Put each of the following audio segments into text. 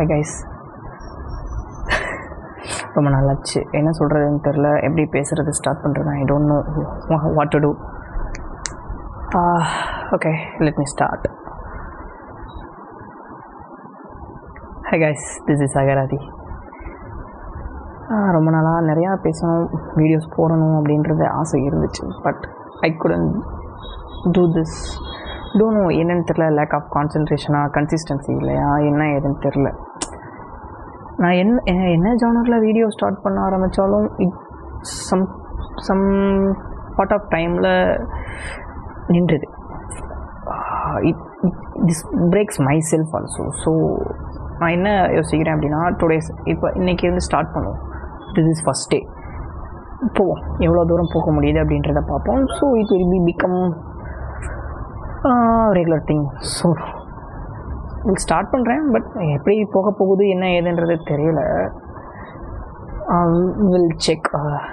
Hi guys ரொம்ப நல்லாச்சு என்ன சொல்கிறதுன்னு தெரில எப்படி பேசுகிறது ஸ்டார்ட் பண்ணுறது I don't know what to do okay let me start hi guys this is அகராதி ரொம்ப நாளாக நிறையா பேசணும் வீடியோஸ் போடணும் அப்படின்றது ஆசை இருந்துச்சு. But I couldn't do this don't know என்னன்னு தெரில லேக் ஆஃப் கான்சன்ட்ரேஷனாக கன்சிஸ்டன்சி இல்லையா என்ன ஏதுன்னு தெரில நான் என்ன என்ன ஜானரில் வீடியோ ஸ்டார்ட் பண்ண ஆரம்பித்தாலும் it some some part of டைமில் நின்றுது. It this breaks myself also so நான் என்ன யோசிக்கிறேன் அப்படின்னா டுடேஸ் இப்போ இன்றைக்கி இருந்து ஸ்டார்ட் பண்ணுவோம். திஸ் இஸ் ஃபஸ்ட் டே போவோம். எவ்வளோ தூரம் போக முடியுது அப்படின்றத பார்ப்போம். So it will be become regular thing so start பண்ணுறேன் பட் எப்படி போக போகுது என்ன ஏதுன்றது தெரியல. வில் செக்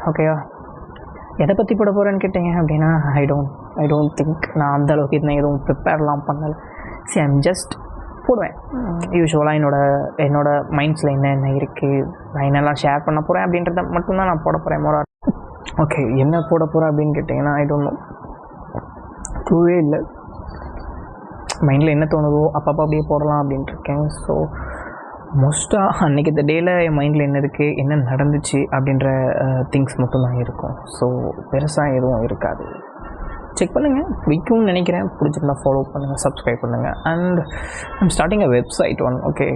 ஓகேவா எதை பற்றி போட போகிறேன்னு கேட்டீங்க அப்படின்னா I don't I don't think நான் அந்த அளவுக்கு இன்னும் எதுவும் ப்ரிப்பேர்லாம் பண்ணலை. சி ஐம் ஜஸ்ட் போடுவேன். யூஸ்வலாக என்னோட என்னோட மைண்ட்ஸில் என்ன என்ன இருக்குது நான் என்னெல்லாம் ஷேர் பண்ண போகிறேன் அப்படின்றத மட்டும்தான் நான் போட போகிறேன் மோரா ஓகே என்ன போட போகிறேன் அப்படின்னு கேட்டிங்கன்னா ஐ டோன்ட் நோ க்ளூவே இல்லை. மைண்டில் என்ன தோணுதோ அப்பப்போ அப்படியே போடலாம் அப்படின்ட்டு இருக்கேன். ஸோ மோஸ்ட்டாக அன்றைக்கி இந்த டேயில் என் மைண்டில் என்ன இருக்குது என்ன நடந்துச்சு அப்படின்ற திங்ஸ் மட்டும்தான் இருக்கும். ஸோ பெருசாக எதுவும் இருக்காது. செக் பண்ணுங்கள் பிடிக்கும்னு நினைக்கிறேன். பிடிச்சிருந்தா ஃபாலோ பண்ணுங்கள் சப்ஸ்கிரைப் பண்ணுங்கள் and I'm starting a website one okay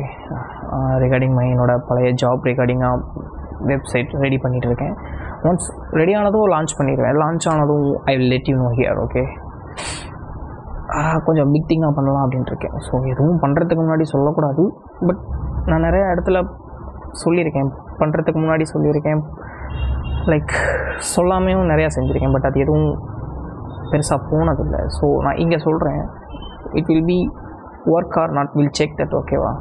regarding my என்னோட பழைய ஜாப் ரிகார்டிங்காக வெப்சைட் ரெடி பண்ணிகிட்டு இருக்கேன். ஒன்ஸ் ரெடி ஆனதும் லான்ச் பண்ணிடுவேன். லான்ச் ஆனதும் I will let you know here okay கொஞ்சம் பிக் திங்காக பண்ணலாம் அப்படின்ட்டு இருக்கேன் ஸோ எதுவும் பண்ணுறதுக்கு முன்னாடி சொல்லக்கூடாது. பட் நான் நிறைய இடத்துல சொல்லியிருக்கேன். பண்ணுறதுக்கு முன்னாடி சொல்லியிருக்கேன். லைக் சொல்லாமையும் நிறையா செஞ்சுருக்கேன். பட் அது எதுவும் பெருசாக போனதில்லை. ஸோ நான் இங்கே சொல்கிறேன் it will be work or not will check that ஓகேவா